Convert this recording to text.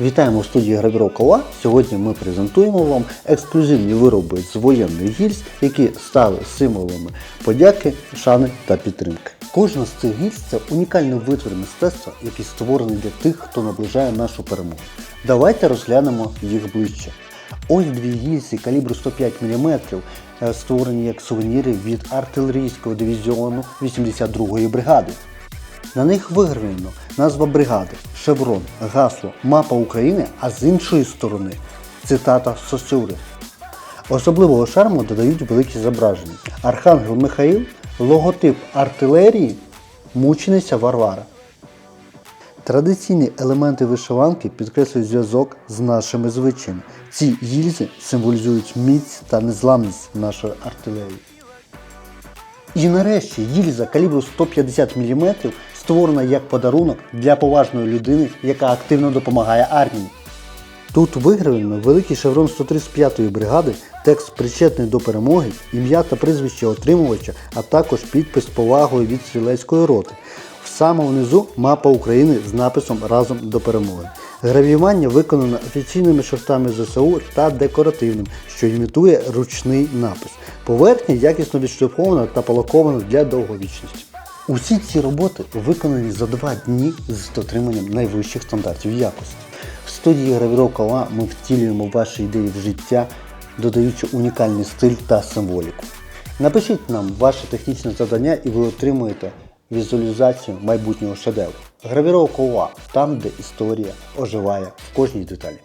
Вітаємо в студії Гравіровка Сьогодні ми презентуємо вам ексклюзивні вироби з воєнних гільз, які стали символами подяки, шани та підтримки. Кожна з цих гільз це унікальний витвір мистецтва, який створений для тих, хто наближає нашу перемогу. Давайте розглянемо їх ближче. Ось дві гільзи калібру 105 мм, е, створені як сувеніри від артилерійського дивізіону 82-ї бригади. На них вигравлено назва бригади, шеврон, гасло, мапа України, а з іншої сторони цитата Сосюри. Особливого шарму додають великі зображення. Архангел Михаїл, логотип артилерії, мучениця Варвара. Традиційні елементи вишиванки підкреслюють зв'язок з нашими звичаями. Ці гільзи символізують міць та незламність нашої артилерії. І нарешті гільза калібру 150 мм створена як подарунок для поважної людини, яка активно допомагає армії. Тут вигравлено великий шеврон 135-ї бригади, текст причетний до перемоги, ім'я та прізвище отримувача, а також підпис повагою від стрілецької роти. В самому низу мапа України з написом Разом до перемоги. Гравіювання виконано офіційними шрифтами ЗСУ та декоративним, що імітує ручний напис. Поверхня якісно відшліфована та полакована для довговічності. Усі ці роботи виконані за два дні з дотриманням найвищих стандартів якості. В студії гравіровка ОА ми втілюємо ваші ідеї в життя, додаючи унікальний стиль та символіку. Напишіть нам ваше технічне завдання і ви отримуєте візуалізацію майбутнього шедевру. Гравіровка ОА там, де історія оживає в кожній деталі.